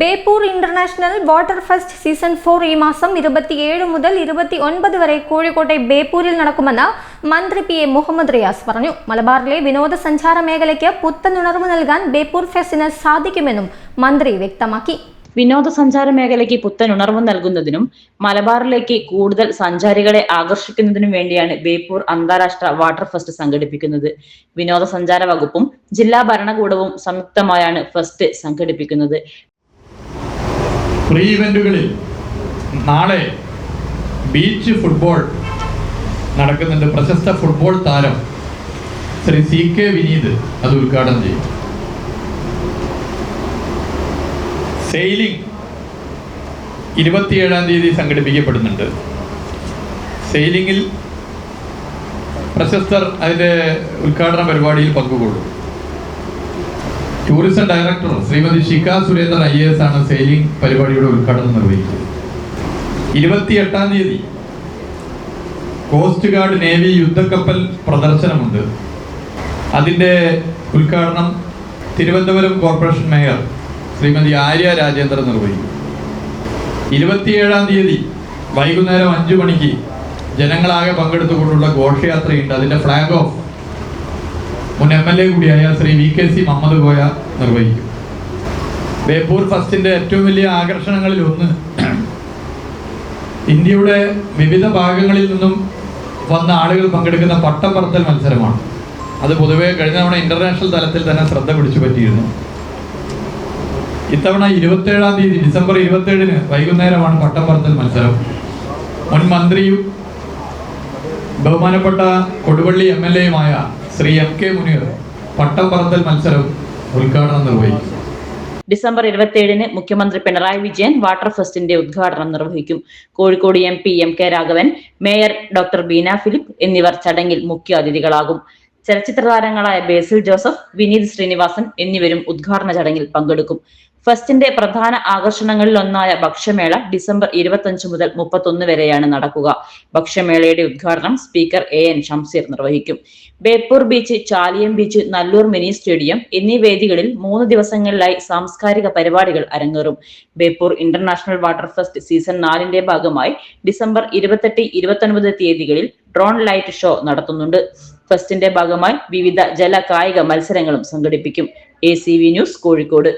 Beypore International Water Fest season four ഈ മാസം ഇരുപത്തിയേഴ് മുതൽ ഇരുപത്തി ഒൻപത് വരെ കോഴിക്കോട്ടെ ബേപ്പൂരിൽ നടക്കുമെന്ന് മന്ത്രി പി എ മുഹമ്മദ് റിയാസ് പറഞ്ഞു. മലബാറിലെ വിനോദസഞ്ചാര മേഖലയ്ക്ക് പുത്തനുണർവ് നൽകാൻ ബേപ്പൂർ ഫെസ്റ്റിന് സാധിക്കുമെന്നും മന്ത്രി വ്യക്തമാക്കി. വിനോദസഞ്ചാര മേഖലയ്ക്ക് പുത്തൻ ഉണർവ് നൽകുന്നതിനും മലബാറിലേക്ക് കൂടുതൽ സഞ്ചാരികളെ ആകർഷിക്കുന്നതിനും വേണ്ടിയാണ് ബേപ്പൂർ അന്താരാഷ്ട്ര വാട്ടർ ഫെസ്റ്റ് സംഘടിപ്പിക്കുന്നത്. വിനോദസഞ്ചാര വകുപ്പും ജില്ലാ ഭരണകൂടവും സംയുക്തമായാണ് ഫെസ്റ്റ് സംഘടിപ്പിക്കുന്നത്. പ്രീ ഇവന്റുകളിൽ നാളെ ബീച്ച് ഫുട്ബോൾ നടക്കുന്നുണ്ട്. പ്രശസ്ത ഫുട്ബോൾ താരം ശ്രീ സി കെ വിനീത് അത് ഉദ്ഘാടനം ചെയ്യും. സെയിലിംഗ് ഇരുപത്തിയേഴാം തീയതി സംഘടിപ്പിക്കപ്പെടുന്നുണ്ട്. സെയിലിംഗിൽ പ്രശസ്തർ അതിന്റെ ഉദ്ഘാടന പരിപാടിയിൽ പങ്കുകൊള്ളും. Tourism director Shrimati Shikha Surendran I S ആണ് സെയിലിംഗ് പരിപാടിയുടെ ഉദ്ഘാടനം നിർവഹിച്ചത്. ഇരുപത്തിയെട്ടാം തീയതി കോസ്റ്റ് ഗാർഡ് നേവി യുദ്ധക്കപ്പൽ പ്രദർശനമുണ്ട്. അതിന്റെ ഉദ്ഘാടനം തിരുവനന്തപുരം കോർപ്പറേഷൻ മേയർ ശ്രീമതി ആര്യ രാജേന്ദ്രൻ നിർവഹിക്കും. ഇരുപത്തിയേഴാം തീയതി വൈകുന്നേരം അഞ്ചു മണിക്ക് ജനങ്ങളാകെ പങ്കെടുത്തുകൊണ്ടുള്ള ഘോഷയാത്രയുണ്ട്. അതിന്റെ ഫ്ലാഗ് ഓഫ് മുൻ എം എൽ എ കൂടിയായ Shri V K C Muhammad Koya നിർവഹിക്കും. ബേപ്പൂർ ഫസ്റ്റിന്റെ ഏറ്റവും വലിയ ആകർഷണങ്ങളിൽ ഒന്ന് ഇന്ത്യയുടെ വിവിധ ഭാഗങ്ങളിൽ നിന്നും വന്ന ആളുകൾ പങ്കെടുക്കുന്ന പട്ടപ്പറത്തൽ മത്സരമാണ്. അത് പൊതുവേ കഴിഞ്ഞ തവണ ഇന്റർനാഷണൽ തലത്തിൽ തന്നെ ശ്രദ്ധ പിടിച്ചു പറ്റിയിരുന്നു. ഇത്തവണ ഇരുപത്തേഴാം തീയതി ഡിസംബർ ഇരുപത്തേഴിന് വൈകുന്നേരമാണ് പട്ടം പറത്തൽ മത്സരം. മുൻ മന്ത്രിയും ബഹുമാനപ്പെട്ട കൊടുവള്ളി എം എൽ എയുമായ ശ്രീ എം കെ മുനീർ പട്ടം പറത്തൽ മത്സരം ഉദ്ഘാടനം നിർവഹിക്കും. ഡിസംബർ ഇരുപത്തിയേഴിന് മുഖ്യമന്ത്രി പിണറായി വിജയൻ വാട്ടർ ഫെസ്റ്റിന്റെ ഉദ്ഘാടനം നിർവഹിക്കും. Kozhikode M P M K Raghavan mayor doctor Beena Philip എന്നിവർ ചടങ്ങിൽ മുഖ്യ അതിഥികളാകും. ചലച്ചിത്ര താരങ്ങളായ ബേസിൽ ജോസഫ് വിനീത് ശ്രീനിവാസൻ എന്നിവരും ഉദ്ഘാടന ചടങ്ങിൽ പങ്കെടുക്കും. ഫെസ്റ്റിന്റെ പ്രധാന ആകർഷണങ്ങളിൽ ഒന്നായ ഭക്ഷ്യമേള ഡിസംബർ ഇരുപത്തഞ്ച് മുതൽ മുപ്പത്തൊന്ന് വരെയാണ് നടക്കുക. ഭക്ഷ്യമേളയുടെ ഉദ്ഘാടനം സ്പീക്കർ എ എൻ ഷംസീർ നിർവഹിക്കും. Beypore beach Chaliyam beach Nallur mini stadium എന്നീ വേദികളിൽ മൂന്ന് ദിവസങ്ങളിലായി സാംസ്കാരിക പരിപാടികൾ അരങ്ങേറും. Beypore International Water Fest season നാലിന്റെ ഭാഗമായി ഡിസംബർ ഇരുപത്തെട്ട് ഇരുപത്തൊൻപത് തീയതികളിൽ ഡ്രോൺ ലൈറ്റ് ഷോ നടത്തുന്നുണ്ട്. ഫെസ്റ്റിന്റെ ഭാഗമായി വിവിധ ജല കായിക മത്സരങ്ങളും സംഘടിപ്പിക്കും. A News Kozhikode.